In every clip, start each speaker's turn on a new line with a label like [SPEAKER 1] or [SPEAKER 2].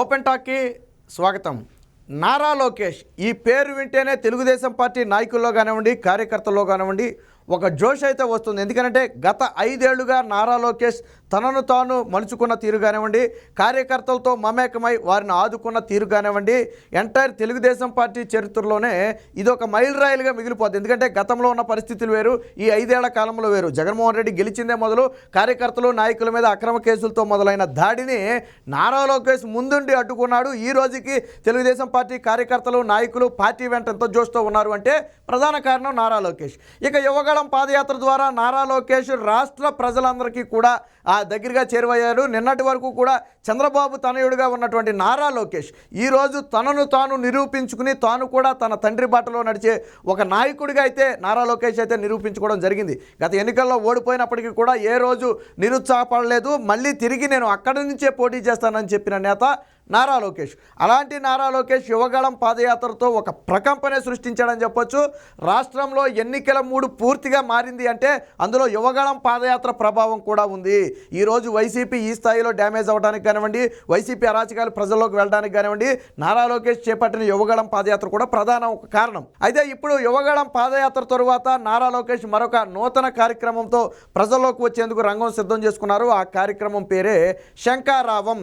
[SPEAKER 1] Open టాక్కి స్వాగతం. నారా లోకేష్ ఈ పేరు వింటేనే తెలుగుదేశం పార్టీ నాయకుల్లో కానివ్వండి కార్యకర్తల్లో కానివ్వండి ఒక జోష్ అయితే వస్తుంది. ఎందుకంటే గత ఐదేళ్ళుగా నారా లోకేష్ తనను తాను మలుచుకున్న తీరు కానివ్వండి కార్యకర్తలతో మమేకమై వారిని ఆదుకున్న తీరు కానివ్వండి ఎంటైర్ తెలుగుదేశం పార్టీ చరిత్రలోనే ఇది ఒక మైల్ రాయిలుగా మిగిలిపోద్ది. ఎందుకంటే గతంలో ఉన్న పరిస్థితులు వేరు ఈ ఐదేళ్ళ కాలంలో వేరు. జగన్మోహన్ రెడ్డి గెలిచిందే మొదలు కార్యకర్తలు నాయకుల మీద అక్రమ కేసులతో మొదలైన దాడిని నారా లోకేష్ ముందుండి అడ్డుకున్నాడు. ఈ రోజుకి తెలుగుదేశం పార్టీ కార్యకర్తలు నాయకులు పార్టీ వెంట ఎంతో జోష్తో ఉన్నారు అంటే ప్రధాన కారణం నారా లోకేష్. ఇక యువగళం పాదయాత్ర ద్వారా నారా లోకేష్ రాష్ట్ర ప్రజలందరికీ కూడా ఆ దగ్గరగా చేరువయ్యారు. నిన్నటి వరకు కూడా చంద్రబాబు తనయుడిగా ఉన్నటువంటి నారా లోకేష్ ఈరోజు తనను తాను నిరూపించుకుని తాను కూడా తన తండ్రి బాటలో నడిచే ఒక నాయకుడిగా అయితే నారా లోకేష్ అయితే నిరూపించుకోవడం జరిగింది. గత ఎన్నికల్లో ఓడిపోయినప్పటికీ కూడా ఏ రోజు నిరుత్సాహపడలేదు. మళ్ళీ తిరిగి నేను అక్కడి నుంచే పోటీ చేస్తానని చెప్పిన నేత నారా లోకేష్. అలాంటి నారా లోకేష్ యువగళం పాదయాత్రతో ఒక ప్రకంపనే సృష్టించాడని చెప్పొచ్చు. రాష్ట్రంలో ఎన్నికల మూడు పూర్తిగా మారింది అంటే అందులో యువగళం పాదయాత్ర ప్రభావం కూడా ఉంది. ఈరోజు వైసీపీ ఈ స్థాయిలో డ్యామేజ్ అవ్వడానికి కానివ్వండి వైసీపీ అరాచకాలు ప్రజల్లోకి వెళ్ళడానికి కానివ్వండి నారా లోకేష్ చేపట్టిన యువగళం పాదయాత్ర కూడా ప్రధాన ఒక కారణం. అయితే ఇప్పుడు యువగళం పాదయాత్ర తరువాత నారా లోకేష్ మరొక నూతన కార్యక్రమంతో ప్రజల్లోకి వచ్చేందుకు రంగం సిద్ధం చేసుకున్నారు. ఆ కార్యక్రమం పేరే శంకారావం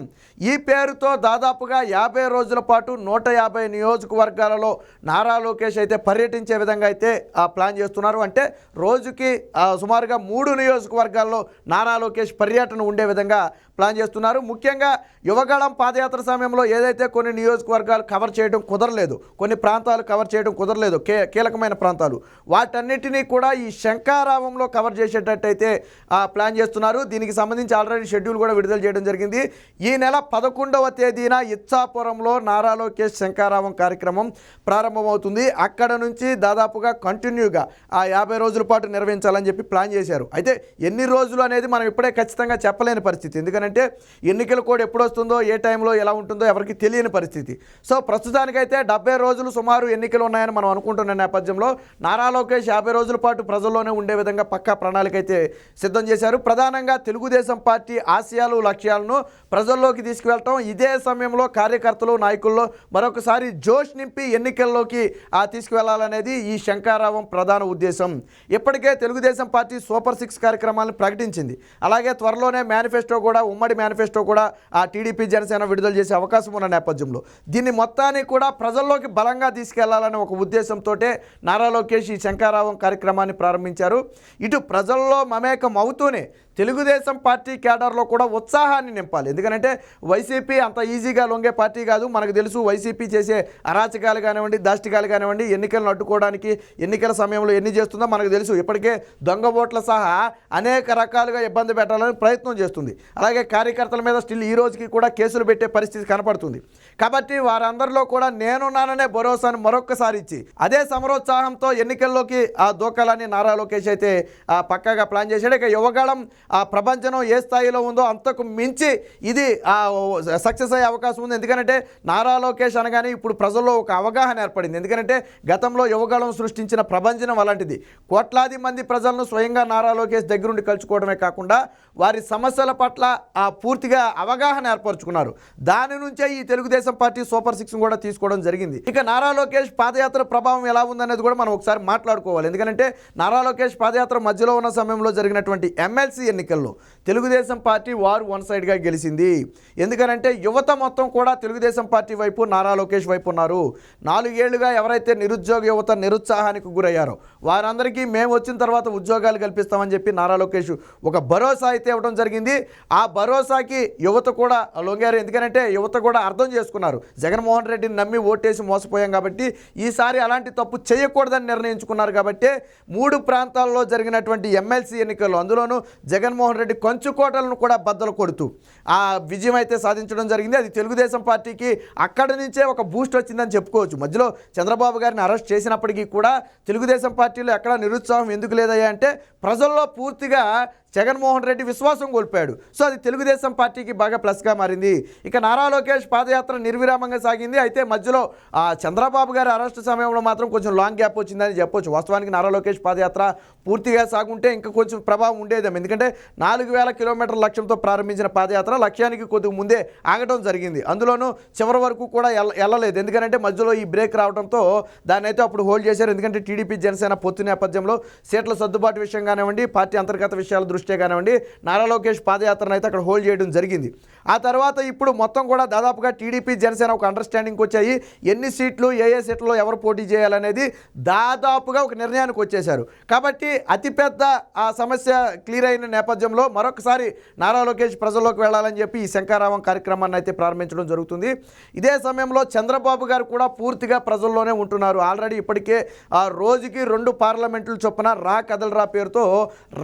[SPEAKER 1] ఈ పేరుతో దాదాపుగా యాభై రోజుల పాటు నూట యాభై నియోజకవర్గాలలో నారా లోకేష్ అయితే పర్యటించే విధంగా అయితే ఆ ప్లాన్ చేస్తున్నారు. అంటే రోజుకి సుమారుగా మూడు నియోజకవర్గాల్లో నారా లోకేష్ పర్యటన ఉండే విధంగా ప్లాన్ చేస్తున్నారు. ముఖ్యంగా యువగళం పాదయాత్ర సమయంలో ఏదైతే కొన్ని నియోజకవర్గాలు కవర్ చేయడం కుదరలేదు కొన్ని ప్రాంతాలు కవర్ చేయడం కుదరలేదు కే కీలకమైన ప్రాంతాలు వాటన్నిటినీ కూడా ఈ శంకారావంలో కవర్ చేసేటట్టయితే ఆ, ప్లాన్ చేస్తున్నారు. దీనికి సంబంధించి ఆల్రెడీ షెడ్యూల్ కూడా విడుదల చేయడం జరిగింది. ఈ నెల పదకొండవ తేదీ తేదీన ఇచ్చాపురంలో నారా లోకేష్ శంకారావం కార్యక్రమం ప్రారంభమవుతుంది. అక్కడ నుంచి దాదాపుగా కంటిన్యూగా ఆ యాభై రోజుల పాటు నిర్వహించాలని చెప్పి ప్లాన్ చేశారు. అయితే ఎన్ని రోజులు అనేది మనం ఇప్పుడే ఖచ్చితంగా చెప్పలేని పరిస్థితి. ఎందుకంటే ఎన్నికల కోడ్ ఎప్పుడు వస్తుందో ఏ టైంలో ఎలా ఉంటుందో ఎవరికి తెలియని పరిస్థితి. సో ప్రస్తుతానికైతే డెబ్బై రోజులు సుమారు ఎన్నికలు ఉన్నాయని మనం అనుకుంటున్న నేపథ్యంలో నారా లోకేష్ యాభై రోజుల పాటు ప్రజల్లోనే ఉండే విధంగా పక్కా ప్రణాళిక అయితే సిద్ధం చేశారు. ప్రధానంగా తెలుగుదేశం పార్టీ ఆశయాలు లక్ష్యాలను ప్రజల్లోకి తీసుకువెళ్ళటం ఇదే సమయంలో కార్యకర్తలు నాయకుల్లో మరొకసారి జోష్ నింపి ఎన్నికల్లోకి తీసుకువెళ్ళాలనేది ఈ శంకారావం ప్రధాన ఉద్దేశం. ఇప్పటికే తెలుగుదేశం పార్టీ సూపర్ సిక్స్ కార్యక్రమాలను ప్రకటించింది. అలాగే త్వరలోనే మేనిఫెస్టో కూడా ఉమ్మడి మేనిఫెస్టో కూడా ఆ టీడీపీ జనసేన విడుదల చేసే అవకాశం ఉన్న నేపథ్యంలో. దీన్ని మొత్తాన్ని కూడా ప్రజల్లోకి బలంగా తీసుకెళ్ళాలనే ఒక ఉద్దేశంతో నారా లోకేష్ ఈ శంకారావం కార్యక్రమాన్ని ప్రారంభించారు. ఇటు ప్రజల్లో మమేకం అవుతూనే తెలుగుదేశం పార్టీ కేడర్లో కూడా ఉత్సాహాన్ని నింపాలి. ఎందుకంటే వైసీపీ అంత ఈజీగా లొంగే పార్టీ కాదు. మనకు తెలుసు వైసీపీ చేసే అరాచకాలు కానివ్వండి దాష్టికాలు కానివ్వండి ఎన్నికలను అడ్డుకోవడానికి ఎన్నికల సమయంలో ఎన్ని చేస్తుందో మనకు తెలుసు. ఇప్పటికే దొంగ ఓట్ల సహా అనేక రకాలుగా ఇబ్బంది పెట్టాలని ప్రయత్నం చేస్తుంది. అలాగే కార్యకర్తల మీద స్టిల్ ఈ రోజుకి కూడా కేసులు పెట్టే పరిస్థితి కనపడుతుంది. కాబట్టి వారందరిలో కూడా నేనున్నాననే భరోసాను మరొక్కసారి ఇచ్చి అదే సమరోత్సాహంతో ఎన్నికల్లోకి ఆ దూకాలని నారా లోకేష్ అయితే పక్కాగా ప్లాన్ చేశాడు. ఇక యువగళం ఆ ప్రపంచం ఏ స్థాయిలో ఉందో అంతకు మించి ఇది సక్సెస్ అయ్యే అవకాశం ఉంది. ఎందుకంటే నారా లోకేష్ అనగానే ఇప్పుడు ప్రజల్లో ఒక అవగాహన ఏర్పడింది. ఎందుకంటే గతంలో యువగాళం సృష్టించిన ప్రభంజనం అలాంటిది. కోట్లాది మంది ప్రజలను స్వయంగా నారా లోకేష్ దగ్గరుండి కలుసుకోవడమే కాకుండా వారి సమస్యల పట్ల ఆ పూర్తిగా అవగాహన ఏర్పరచుకున్నారు. దాని నుంచే ఈ తెలుగుదేశం పార్టీ సూపర్ సిక్స్ కూడా తీసుకోవడం జరిగింది. ఇక నారా లోకేష్ పాదయాత్ర ప్రభావం ఎలా ఉందనేది కూడా మనం ఒకసారి మాట్లాడుకోవాలి. ఎందుకంటే నారా లోకేష్ పాదయాత్ర మధ్యలో ఉన్న సమయంలో జరిగినటువంటి ఎమ్మెల్సీ ఎన్నికల్లో. తెలుగుదేశం పార్టీ వారు వన్ సైడ్గా గెలిచింది. ఎందుకనంటే యువత మొత్తం కూడా తెలుగుదేశం పార్టీ వైపు నారా లోకేష్ వైపు ఉన్నారు. నాలుగేళ్ళుగా ఎవరైతే నిరుద్యోగ యువత నిరుత్సాహానికి గురయ్యారో వారందరికీ మేము వచ్చిన తర్వాత ఉద్యోగాలు కల్పిస్తామని చెప్పి నారా లోకేష్ ఒక భరోసా అయితే ఇవ్వడం జరిగింది. ఆ భరోసాకి యువత కూడా లొంగారు. ఎందుకంటే యువత కూడా అర్థం చేసుకున్నారు. జగన్మోహన్ రెడ్డిని నమ్మి ఓటేసి మోసపోయాం కాబట్టి ఈసారి అలాంటి తప్పు చేయకూడదని నిర్ణయించుకున్నారు కాబట్టి మూడు ప్రాంతాల్లో జరిగినటువంటి ఎమ్మెల్సీ ఎన్నికల్లో అందులోనూ జగన్మోహన్ రెడ్డి కంచుకోటలను కూడా బద్దలు కొడుతూ ఆ విజయం అయితే సాధించడం జరిగింది. అది తెలుగుదేశం పార్టీకి అక్కడి నుంచే ఒక బూస్ట్ వచ్చిందని చెప్పుకోవచ్చు. మధ్యలో చంద్రబాబు గారిని అరెస్ట్ చేసినప్పటికీ కూడా తెలుగుదేశం పార్టీలో ఎక్కడ నిరుత్సాహం ఎందుకు లేదయ్యా అంటే ప్రజల్లో పూర్తిగా జగన్మోహన్ రెడ్డి విశ్వాసం కోల్పోయాడు. సో అది తెలుగుదేశం పార్టీకి బాగా ప్లస్గా మారింది. ఇక నారా లోకేష్ పాదయాత్ర నిర్విరామంగా సాగింది. అయితే మధ్యలో ఆ, చంద్రబాబు గారి అరెస్ట్ సమయంలో మాత్రం కొంచెం లాంగ్ గ్యాప్ వచ్చిందని చెప్పొచ్చు. వాస్తవానికి నారా లోకేష్ పాదయాత్ర పూర్తిగా సాగుంటే ఇంకా కొంచెం ప్రభావం ఉండేదేమో. ఎందుకంటే నాలుగు వేల కిలోమీటర్ల లక్ష్యంతో ప్రారంభించిన పాదయాత్ర లక్ష్యానికి కొద్దిగా ముందే ఆగటం జరిగింది. అందులోనూ చివరి వరకు కూడా ఎల్ల వెళ్ళలేదు ఎందుకంటే మధ్యలో ఈ బ్రేక్ రావడంతో దాన్ని అయితే అప్పుడు హోల్డ్ చేశారు. ఎందుకంటే టీడీపీ జనసేన పొత్తు నేపథ్యంలో సీట్ల సర్దుబాటు విషయం కానివ్వండి పార్టీ అంతర్గత విషయాల దృష్ట్యా కానివ్వండి. నారా లోకేష్ పాదయాత్రను అయితే అక్కడ హోల్డ్ చేయడం జరిగింది. ఆ తర్వాత ఇప్పుడు మొత్తం కూడా దాదాపుగా టీడీపీ జనసేన ఒక అండర్స్టాండింగ్కి వచ్చాయి. ఎన్ని సీట్లు ఏ ఏ సీట్లలో ఎవరు పోటీ చేయాలనేది దాదాపుగా ఒక నిర్ణయానికి వచ్చేశారు. కాబట్టి అతిపెద్ద ఆ సమస్య క్లియర్ అయిన నేపథ్యంలో మరొకసారి నారా లోకేష్ ప్రజల్లోకి వెళ్ళాలని చెప్పి ఈ శంకారావం కార్యక్రమాన్ని అయితే ప్రారంభించడం జరుగుతుంది. ఇదే సమయంలో చంద్రబాబు గారు కూడా పూర్తిగా ప్రజల్లోనే ఉంటున్నారు. ఆల్రెడీ ఇప్పటికే ఆ రోజుకి రెండు పార్లమెంట్లు చొప్పున రా కదలరా పేరుతో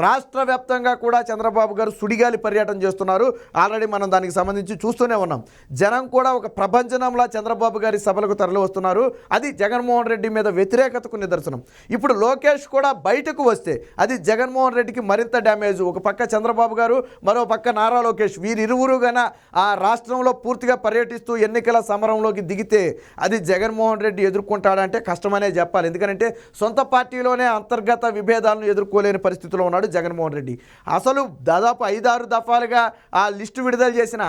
[SPEAKER 1] రాష్ట్ర వ్యాప్తంగా కూడా చంద్రబాబు గారు సుడిగాలి పర్యటన చేస్తున్నారు. ఆల్రెడీ మనం దానికి సంబంధించి చూస్తూనే ఉన్నాం. జనం కూడా ఒక ప్రభంజనంలా చంద్రబాబు గారి సభలకు తరలి వస్తున్నారు అది జగన్మోహన్ రెడ్డి మీద వ్యతిరేకతకు నిదర్శనం. ఇప్పుడు లోకేష్ కూడా బయటకు వస్తే అది జగన్మోహన్ రెడ్డికి మరింత డ్యామేజ్. ఒక పక్క చంద్రబాబు గారు మరో పక్క నారా లోకేష్. వీరిరువురు గన ఆ రాష్ట్రంలో పూర్తిగా పర్యటిస్తూ ఎన్నికల సమరంలోకి దిగితే అది జగన్మోహన్ రెడ్డి ఎదుర్కొంటాడంటే కష్టమనే చెప్పాలి. ఎందుకంటే సొంత పార్టీలోనే అంతర్గత విభేదాలను ఎదుర్కోలేని పరిస్థితిలో ఉన్నాడు జగన్మోహన్ రెడ్డి. అసలు దాదాపు ఐదారు దఫాలుగా ఆ లిస్టు విడుదల చేసిన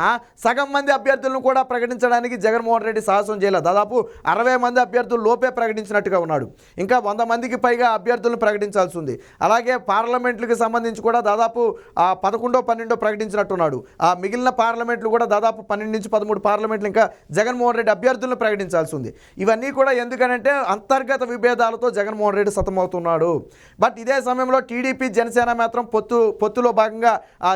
[SPEAKER 1] సగం మంది అభ్యర్థులను కూడా ప్రకటించడానికి జగన్మోహన్ రెడ్డి సాహసం చేయలేదు. దాదాపు అరవై మంది అభ్యర్థులు లోపే ప్రకటించినట్టుగా ఉన్నాడు. ఇంకా వంద మందికి పైగా అభ్యర్థులను ప్రకటించాల్సి ఉంది. అలాగే పార్లమెంట్లకు సంబంధించి కూడా దాదాపు పదకొండో పన్నెండో ప్రకటించినట్టున్నాడు. ఆ మిగిలిన పార్లమెంట్లు కూడా దాదాపు పన్నెండు నుంచి పదమూడు పార్లమెంట్లు ఇంకా జగన్మోహన్ రెడ్డి అభ్యర్థులను ప్రకటించాల్సి ఉంది. ఇవన్నీ కూడా ఎందుకనంటే అంతర్గత విభేదాలతో జగన్మోహన్ రెడ్డి సతమవుతున్నాడు. బట్ ఇదే సమయంలో టీడీపీ జనసేన మాత్రం పొత్తు పొత్తులో భాగంగా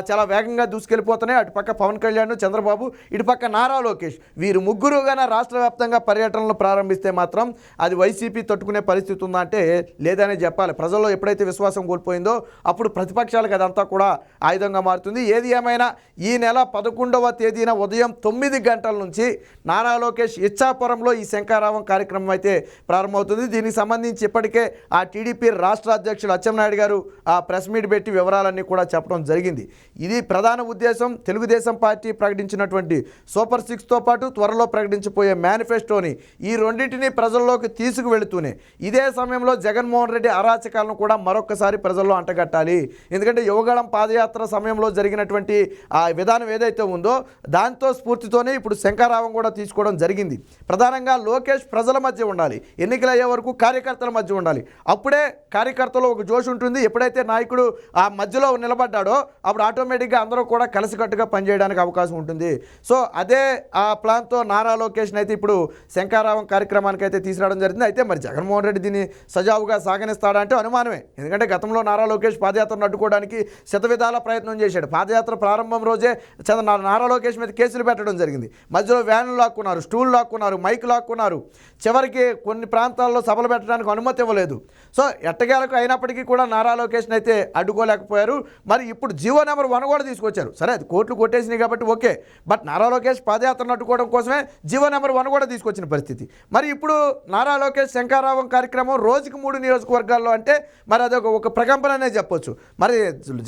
[SPEAKER 1] చాలా వేగంగా దూసుకెళ్ళిపోతున్నాయి. అటు పక్క పవన్ కళ్యాణ్ చంద్రబాబు ఇటుపక్క నారా లోకేష్. వీరు ముగ్గురు గాన రాష్ట్ర వ్యాప్తంగా పర్యటనలు ప్రారంభిస్తే మాత్రం అది వైసీపీ తట్టుకునే పరిస్థితి ఉందా అంటే లేదనే చెప్పాలి. ప్రజల్లో ఎప్పుడైతే విశ్వాసం కోల్పోయిందో అప్పుడు ప్రతిపక్షాలకు అదంతా కూడా ఆయుధంగా మారుతుంది. ఏది ఏమైనా ఈ నెల పదకొండవ తేదీన ఉదయం తొమ్మిది గంటల నుంచి నారా లోకేష్ ఇచ్చాపురంలో ఈ శంకారావం కార్యక్రమం అయితే ప్రారంభమవుతుంది. దీనికి సంబంధించి ఇప్పటికే ఆ టీడీపీ రాష్ట్ర అధ్యక్షుడు అచ్చెన్నాయుడు గారు ఆ ప్రెస్ మీట్ పెట్టి వివరాలన్నీ కూడా చెప్పడం జరిగింది. ఇది ప్రధాన ఉద్దేశం. తెలుగుదేశం పార్టీ ప్రకటించినటువంటి సూపర్ సిక్స్తో పాటు త్వరలో ప్రకటించబోయే మేనిఫెస్టోని ఈ రెండింటిని ప్రజల్లోకి తీసుకువెళుతూనే ఇదే సమయంలో జగన్మోహన్ రెడ్డి అరాచకాలను కూడా మరొకసారి ప్రజల్లో అంటగట్టాలి. ఎందుకంటే యువగళం పాదయాత్ర సమయంలో జరిగినటువంటి ఆ విధానం ఏదైతే ఉందో దాంతో స్ఫూర్తితోనే ఇప్పుడు శంకారావం కూడా తీసుకోవడం జరిగింది. ప్రధానంగా లోకేష్ ప్రజల మధ్య ఉండాలి. ఎన్నికలు అయ్యే వరకు కార్యకర్తల మధ్య ఉండాలి. అప్పుడే కార్యకర్తలో ఒక జోష్ ఉంటుంది. ఎప్పుడైతే నాయకుడు ఆ మధ్యలో నిలబడ్డాడో అప్పుడు ఆటోమేటిక్గా అందరూ కూడా కలిసికట్టుగా పనిచేయడానికి అవకాశం అవకాశం ఉంటుంది. సో అదే ఆ ప్లాన్తో నారా లోకేష్ని అయితే ఇప్పుడు శంకారావం కార్యక్రమానికి అయితే తీసుకురావడం జరిగింది. అయితే మరి జగన్మోహన్ రెడ్డి దీన్ని సజావుగా సాగనిస్తాడా అంటే అనుమానమే. ఎందుకంటే గతంలో నారా లోకేష్ పాదయాత్రను అడ్డుకోవడానికి శతవిధాల ప్రయత్నం చేశాడు. పాదయాత్ర ప్రారంభం రోజే చంద్ర నారా లోకేష్ మీద కేసులు పెట్టడం జరిగింది. మధ్యలో వ్యాన్లు లాక్కున్నారు స్టూల్ లాక్కున్నారు మైక్ లాక్కున్నారు. చివరికి కొన్ని ప్రాంతాల్లో సభలు పెట్టడానికి అనుమతి ఇవ్వలేదు. సో ఎట్టగేలకు అయినప్పటికీ కూడా నారా లోకేష్ని అయితే అడ్డుకోలేకపోయారు. మరి ఇప్పుడు జీవో నెంబర్ వన్ కూడా తీసుకొచ్చారు. సరే అది కోర్టులు కొట్టేసినాయి కాబట్టి ఓకే. బట్ నారా లోకేష్ పాదయాత్ర అడ్డుకోవడం కోసమే జీవో నెంబర్ వన్ కూడా తీసుకొచ్చిన పరిస్థితి. మరి ఇప్పుడు నారా లోకేష్ శంకారావం కార్యక్రమం రోజుకి మూడు నియోజకవర్గాల్లో అంటే మరి అదొక ఒక ప్రకంపననే చెప్పొచ్చు. మరి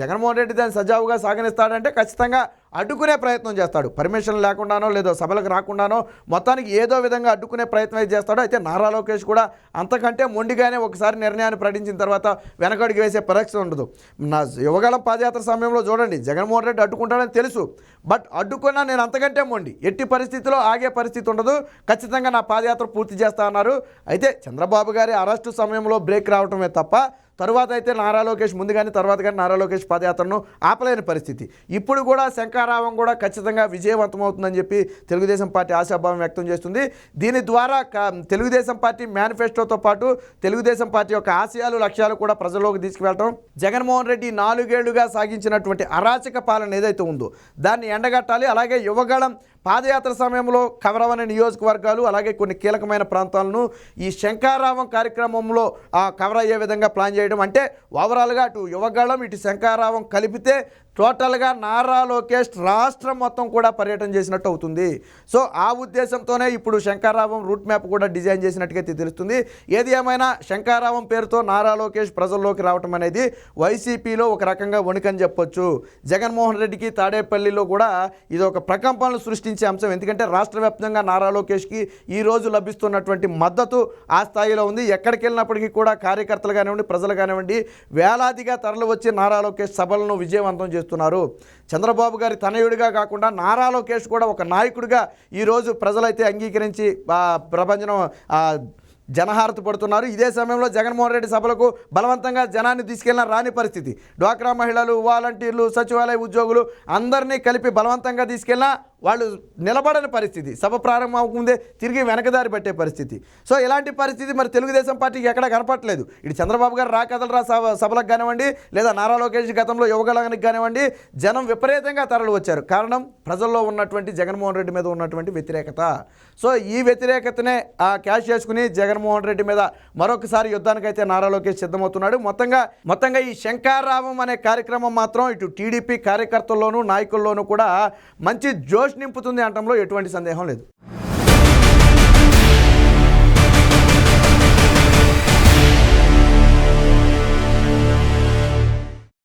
[SPEAKER 1] జగన్మోహన్ రెడ్డి దాన్ని సజావుగా సాగనిస్తాడంటే ఖచ్చితంగా అడ్డుకునే ప్రయత్నం చేస్తాడు. పర్మిషన్ లేకుండానో లేదో సభలకు రాకుండానో మొత్తానికి ఏదో విధంగా అడ్డుకునే ప్రయత్నం అయితే చేస్తాడో. అయితే నారా లోకేష్ కూడా అంతకంటే మొండిగానే ఒకసారి నిర్ణయాన్ని ప్రకటించిన తర్వాత వెనకడుగు వేసే పరిస్థితి ఉండదు. నా యువగలం పాదయాత్ర సమయంలో చూడండి. జగన్మోహన్ రెడ్డి అడ్డుకుంటాడని తెలుసు. బట్ అడ్డుకున్నా నేను అంతకంటే మొండి. ఎట్టి పరిస్థితిలో ఆగే పరిస్థితి ఉండదు. ఖచ్చితంగా నా పాదయాత్ర పూర్తి చేస్తా అన్నారు. అయితే చంద్రబాబు గారి అరెస్టు సమయంలో బ్రేక్ రావటమే తప్ప తరువాత అయితే నారా లోకేష్ ముందు కానీ తర్వాత కానీ నారా లోకేష్ పాదయాత్రను ఆపలేని పరిస్థితి. ఇప్పుడు కూడా శంకారావం కూడా ఖచ్చితంగా విజయవంతమవుతుందని చెప్పి తెలుగుదేశం పార్టీ ఆశాభావం వ్యక్తం చేస్తుంది. దీని ద్వారా తెలుగుదేశం పార్టీ మేనిఫెస్టోతో పాటు తెలుగుదేశం పార్టీ యొక్క ఆశయాలు లక్ష్యాలు కూడా ప్రజల్లోకి తీసుకువెళ్ళటం జగన్మోహన్ రెడ్డి నాలుగేళ్ళుగా సాగించినటువంటి అరాచక పాలన ఏదైతే ఉందో దాన్ని ఎండగట్టాలి. అలాగే యువగళం పాదయాత్ర సమయంలో కవరవని నియోజకవర్గాలు అలాగే కొన్ని కీలకమైన ప్రాంతాలను ఈ శంకారావం కార్యక్రమంలో ఆ, కవర్ అయ్యే విధంగా ప్లాన్ చేయడం అంటే ఓవరాల్గా అటు యువగళం ఇటు శంకారావం కలిపితే టోటల్గా నారా లోకేష్ రాష్ట్రం మొత్తం కూడా పర్యటన చేసినట్టు అవుతుంది. సో ఆ ఉద్దేశంతోనే ఇప్పుడు శంకారావం రూట్ మ్యాప్ కూడా డిజైన్ చేసినట్టుగా తెలుస్తుంది. ఏది ఏమైనా శంకారావం పేరుతో నారా లోకేష్ ప్రజల్లోకి రావటం అనేది వైసీపీలో ఒక రకంగా వణుకని చెప్పొచ్చు. జగన్మోహన్ రెడ్డికి తాడేపల్లిలో కూడా ఇది ఒక ప్రకంపనలు సృష్టించే అంశం. ఎందుకంటే రాష్ట్ర వ్యాప్తంగా నారా లోకేష్కి ఈ రోజు లభిస్తున్నటువంటి మద్దతు ఆ స్థాయిలో ఉంది. ఎక్కడికి వెళ్ళినప్పటికీ కూడా కార్యకర్తలు కానివ్వండి ప్రజలు కానివ్వండి వేలాదిగా తరలి వచ్చి నారా లోకేష్ సభలను విజయవంతం చేస్తున్నారు. చంద్రబాబు గారి తనయుడిగా కాకుండా నారా లోకేష్ కూడా ఒక నాయకుడిగా ఈరోజు ప్రజలైతే అంగీకరించి ప్రభంజనం జనహారతి పడుతున్నారు. ఇదే సమయంలో జగన్మోహన్ రెడ్డి సభలకు బలవంతంగా జనాన్ని తీసుకెళ్ళిన రాని పరిస్థితి. డ్వాక్రా మహిళలు వాలంటీర్లు సచివాలయ ఉద్యోగులు అందరినీ కలిపి బలవంతంగా తీసుకెళ్ళినా వాళ్ళు నిలబడని పరిస్థితి. సభ ప్రారంభం అవ్వకముందే తిరిగి వెనకదారి పెట్టే పరిస్థితి. సో ఇలాంటి పరిస్థితి మరి తెలుగుదేశం పార్టీకి ఎక్కడ కనపట్లేదు ఇటు చంద్రబాబు గారు రాకదలరా సభ సభలకు కానివ్వండి లేదా నారా లోకేష్ గతంలో యువగలానికి కానివ్వండి జనం విపరీతంగా తరలి వచ్చారు. కారణం ప్రజల్లో ఉన్నటువంటి జగన్మోహన్ రెడ్డి మీద ఉన్నటువంటి వ్యతిరేకత. సో ఈ వ్యతిరేకతనే ఆ క్యాష్ చేసుకుని జగన్మోహన్ రెడ్డి మీద మరొకసారి యుద్ధానికైతే నారా లోకేష్ సిద్ధమవుతున్నాడు. మొత్తంగా మొత్తంగా ఈ శంకారావం అనే కార్యక్రమం మాత్రం ఇటు టీడీపీ కార్యకర్తల్లోనూ నాయకుల్లోనూ కూడా మంచి జోష్ జోష్ నింపుతుంది అనటంలో ఎటువంటి సందేహం లేదు.